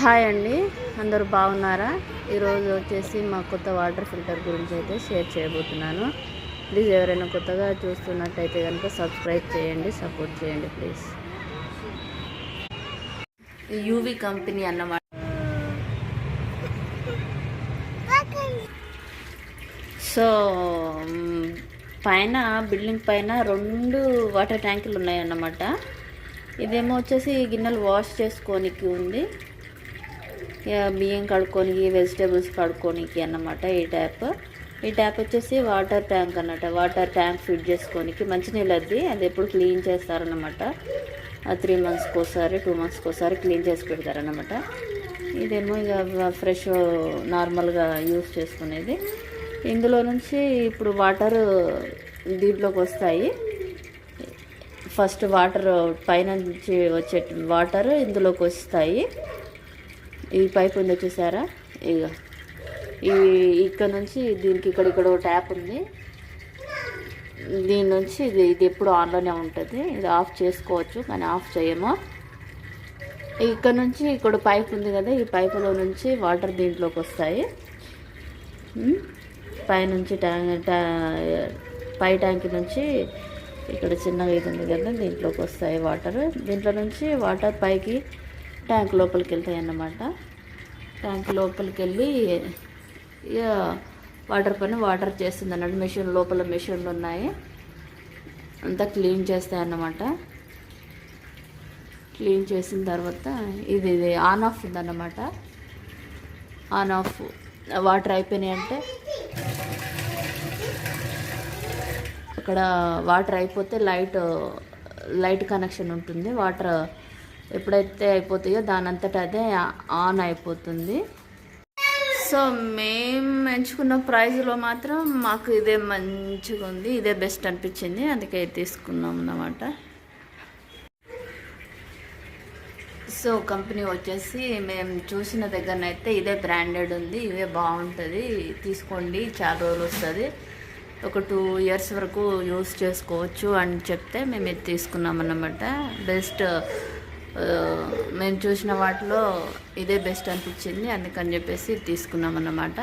Hi అండి. అందరూ బాగున్నారా? ఈరోజు వచ్చేసి మా కొత్త వాటర్ ఫిల్టర్ గురించి అయితే షేర్ చేయబోతున్నాను. ప్లీజ్ ఎవరైనా కొత్తగా చూస్తున్నట్టయితే కనుక సబ్స్క్రైబ్ చేయండి సపోర్ట్ చేయండి ప్లీజ్. యూవి కంపెనీ అన్నమాట సో పైన బిల్డింగ్ పైన రెండు వాటర్ ట్యాంకులు ఉన్నాయన్నమాట. ఇదేమో వచ్చేసి గిన్నెలు వాష్ చేసుకోనికి ఉంది. బియ్యం కడుక్కోనికి వెజిటేబుల్స్ కడుక్కోనికి అన్నమాట ఈ ట్యాప్. ఈ ట్యాప్ వచ్చేసి వాటర్ ట్యాంక్ అన్నమాట. వాటర్ ట్యాంక్ ఫిట్ చేసుకోనికి మంచినీళ్ళు అది అది ఎప్పుడు క్లీన్ చేస్తారన్నమాట. త్రీ మంత్స్కి ఒకసారి టూ మంత్స్కి ఒకసారి క్లీన్ చేసి పెడతారనమాట ఇదేమో ఇక ఫ్రెష్ నార్మల్గా యూస్ చేసుకునేది. ఇందులో నుంచి ఇప్పుడు వాటర్ దీంట్లోకి వస్తాయి. ఫస్ట్ వాటర్ పైన నుంచి వచ్చే వాటర్ ఇందులోకి వస్తాయి. ఈ పైప్ ఉంది చూసారా? ఇక ఈ ఇక్కడ నుంచి దీనికి ఇక్కడ ఇక్కడ ఒక ట్యాప్ ఉంది. దీని నుంచి ఇది ఇది ఎప్పుడు ఆన్లోనే ఉంటుంది. ఇది ఆఫ్ చేసుకోవచ్చు కానీ ఆఫ్ చేయము. ఇక్కడ నుంచి ఇక్కడ పైప్ ఉంది కదా ఈ పైపులో నుంచి వాటర్ దీంట్లోకి వస్తాయి. పైనుంచి ట్యాంక్ పై ట్యాంక్ నుంచి ఇక్కడ చిన్నగా ఇది ఉంది కదా దీంట్లోకి వస్తాయి వాటర్. దీంట్లో నుంచి వాటర్ పైకి ట్యాంక్ లోపలికి వెళ్తాయి అన్నమాట. ట్యాంక్ లోపలికి వెళ్ళి ఇక వాటర్ పని వాటర్ చేస్తుంది అన్నట్టు మెషిన్ లోపల మెషిన్లు ఉన్నాయి అంతా క్లీన్ చేస్తాయి అన్నమాట క్లీన్ చేసిన తర్వాత ఇది ఇది ఆన్ ఆఫ్ ఉందన్నమాట. ఆన్ ఆఫ్ వాటర్ అయిపోయినాయి అంటే అక్కడ వాటర్ అయిపోతే లైట్ లైట్ కనెక్షన్ ఉంటుంది. వాటర్ ఎప్పుడైతే అయిపోతాయో దానంతట అదే ఆన్ అయిపోతుంది. సో మేము ఎంచుకున్న ప్రైజ్లో మాత్రం మాకు ఇదే మంచిగా ఉంది ఇదే బెస్ట్ అనిపించింది అందుకే తీసుకున్నాం అన్నమాట. సో కంపెనీ వచ్చేసి మేము చూసిన దగ్గరనైతే ఇదే బ్రాండెడ్ ఉంది ఇవే బాగుంటుంది తీసుకోండి చాలా రోజులు వస్తుంది. ఒక టూ ఇయర్స్ వరకు యూస్ చేసుకోవచ్చు అని చెప్తే మేము ఇది తీసుకున్నాం అన్నమాట. బెస్ట్ మేము చూసిన వాటిలో ఇదే బెస్ట్ అనిపించింది. అందుకని చెప్పేసి తీసుకున్నాం అన్నమాట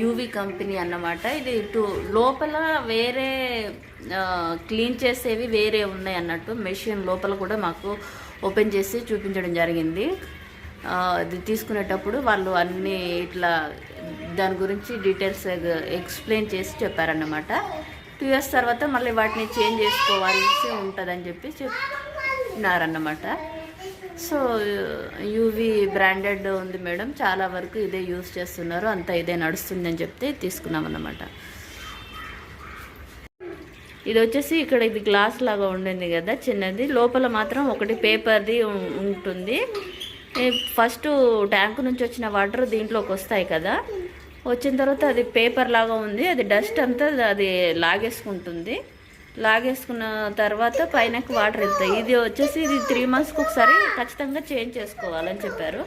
యూవి కంపెనీ అన్నమాట. ఇది టూ లోపల వేరే క్లీన్ చేసేవి వేరే ఉన్నాయి అన్నట్టు మెషిన్ లోపల కూడా మాకు ఓపెన్ చేసి చూపించడం జరిగింది. అది తీసుకునేటప్పుడు వాళ్ళు అన్నీ ఇట్లా దాని గురించి డీటెయిల్స్ ఎక్స్ప్లెయిన్ చేసి చెప్పారన్నమాట. టూ ఇయర్స్ తర్వాత మళ్ళీ వాటిని చేంజ్ చేసుకోవాల్సి ఉంటుందని చెప్పి చెప్పినారన్నమాట. సో యూవి బ్రాండెడ్ ఉంది మేడం. చాలా వరకు ఇదే యూస్ చేస్తున్నారు. అంతా ఇదే నడుస్తుంది అని చెప్తే తీసుకున్నాం అన్నమాట ఇది వచ్చేసి ఇక్కడ ఇది గ్లాస్ లాగా ఉండింది కదా చిన్నది. లోపల మాత్రం ఒకటి పేపర్ది ఉంటుంది. ఫస్ట్ ట్యాంక్ నుంచి వచ్చిన వాటర్ దీంట్లోకి వస్తాయి కదా. వచ్చిన తర్వాత అది పేపర్ లాగా ఉంది. అది డస్ట్ అంతా అది లాగేసుకుంటుంది. లాగేసుకున్న తర్వాత పైనకి వాటర్ వెళ్తాయి. ఇది వచ్చేసి ఇది త్రీ మంత్స్కి ఒకసారి ఖచ్చితంగా చేంజ్ చేసుకోవాలని చెప్పారు.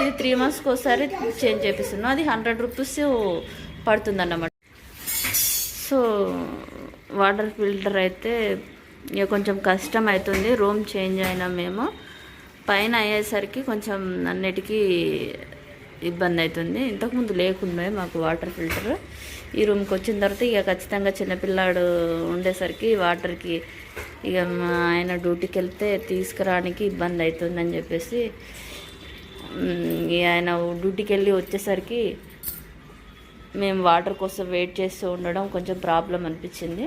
ఇది త్రీ మంత్స్కి ఒకసారి చేంజ్ చేపిస్తున్నాం. అది హండ్రెడ్ రూపీస్ పడుతుందన్నమాట. సో వాటర్ ఫిల్టర్ అయితే ఇక కొంచెం కష్టం అవుతుంది రూమ్ చేంజ్ అయినా మేము. పైన అయ్యేసరికి కొంచెం అన్నిటికీ ఇబ్బంది అవుతుంది. ఇంతకుముందు లేకుండా మాకు వాటర్ ఫిల్టర్. ఈ రూమ్కి వచ్చిన తర్వాత ఇక ఖచ్చితంగా చిన్నపిల్లాడు ఉండేసరికి వాటర్కి ఇక మా ఆయన డ్యూటీకి వెళ్తే తీసుకురావడానికి ఇబ్బంది అవుతుందని చెప్పేసి ఆయన డ్యూటీకి వెళ్ళి వచ్చేసరికి మేము వాటర్ కోసం వెయిట్ చేస్తూ ఉండడం కొంచెం ప్రాబ్లం అనిపించింది.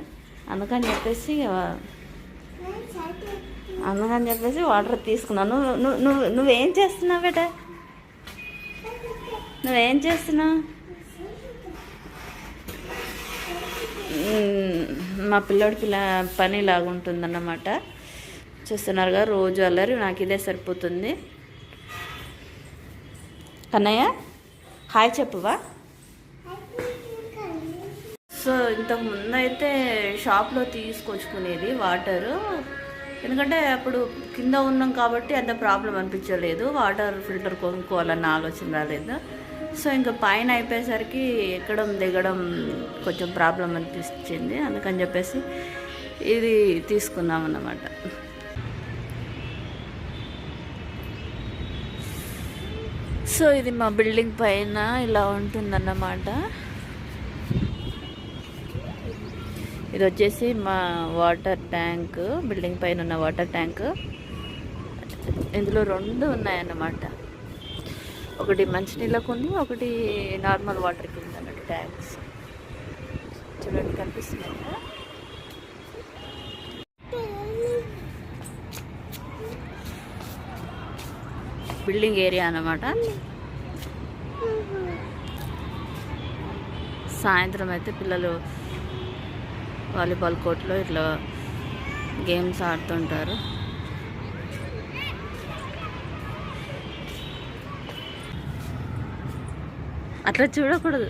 అందుకని చెప్పేసి ఇక అందుకని చెప్పేసి వాటర్ తీసుకున్నాను. నువ్వు నువ్వు నువ్వు నువ్వేం చేస్తున్నావు బేట? నువ్వేం చేస్తున్నావు? మా పిల్లోడికి ఇలా పని లాగుంటుందన్నమాట చూస్తున్నారుగా రోజు అల్లరి నాకు ఇదే సరిపోతుంది. కన్నయ్య హాయ్ చెప్పువా? సో ఇంతకుముందు అయితే షాప్లో తీసుకొచ్చుకునేది వాటరు. ఎందుకంటే అప్పుడు కింద ఉన్నాం కాబట్టి అంత ప్రాబ్లం అనిపించలేదు. వాటర్ ఫిల్టర్ కొనుక్కోవాలన్న ఆలోచన రాలేదు. సో ఇంకా పైన అయిపోయేసరికి ఎక్కడం దిగడం కొంచెం ప్రాబ్లం అనిపించింది. అందుకని చెప్పేసి ఇది తీసుకున్నాం అన్నమాట. సో ఇది మా బిల్డింగ్ పైన ఇలా ఉంటుందన్నమాట. ఇది వచ్చేసి మా వాటర్ ట్యాంక్ బిల్డింగ్ పైన ఉన్న వాటర్ ట్యాంక్. ఇందులో రెండు ఉన్నాయన్నమాట. ఒకటి మంచినీళ్ళకు ఉంది ఒకటి నార్మల్ వాటర్కి ఉంది అన్నట్టు ట్యాంక్స్. చూడండి కనిపిస్తున్నాయి బిల్డింగ్ ఏరియా అన్నమాట. సాయంత్రం అయితే పిల్లలు వాలీబాల్ కోర్టులో ఇట్లా గేమ్స్ ఆడుతుంటారు. అట్లా చూడకూడదు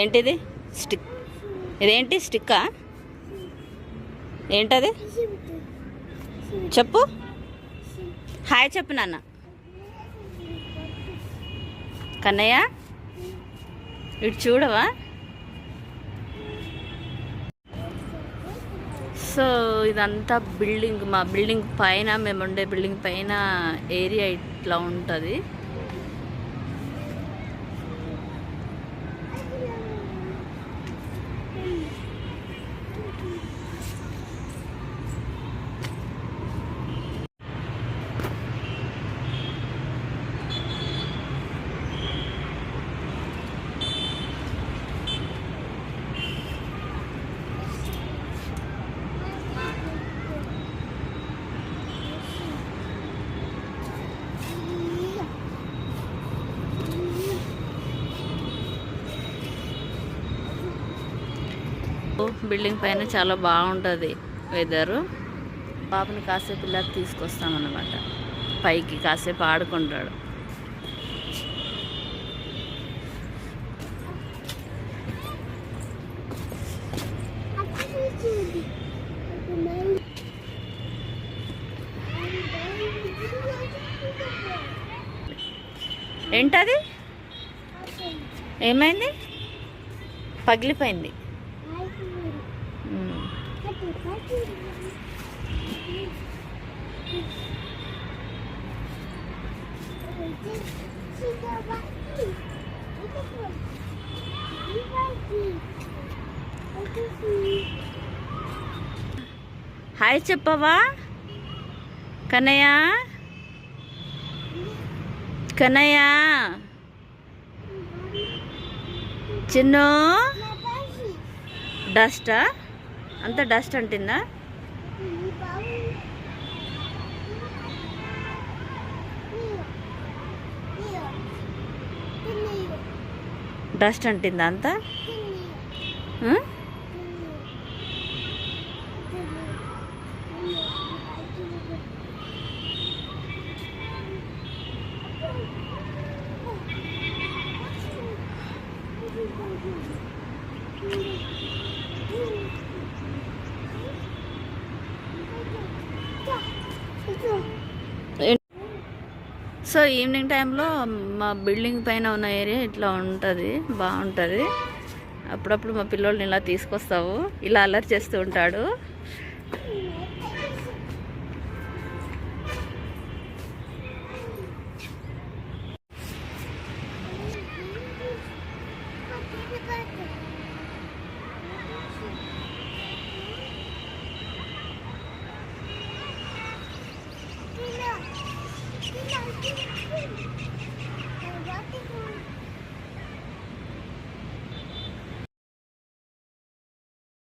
ఏంటిది? స్టిక్. ఇదేంటి? స్టిక్కా? ఏంటది? చెప్పు. హాయ్ చెప్పు నాన్న. కన్నయ్య? ఇటు చూడవా? సో ఇదంతా బిల్డింగ్. మా బిల్డింగ్ పైన మేము ఉండే బిల్డింగ్ పైన ఏరియా ఇట్లా ఉంటుంది. బిల్డింగ్ పైన చాలా బాగుంటుంది వెదరు. పాపని కాసేపు ఇలా తీసుకొస్తామన్నమాట. పైకి కాసేపు ఆడుకుంటాడు. ఏంటది? ఏమైంది? పగిలిపోయింది. హాయ్ చెప్పవా? కన్నయ్య? కన్నయ్య? చిన్ను? డస్టా? అంత డస్ట్ అంటుందా? డస్ట్ అంటుందా అంతా? సో ఈవినింగ్ టైంలో మా బిల్డింగ్ పైన ఉన్న ఏరియా ఇట్లా ఉంటుంది బాగుంటుంది. అప్పుడప్పుడు మా పిల్లోడిని ఇలా తీసుకొస్తావు ఇలా అల్లరి చేస్తూ ఉంటాడు.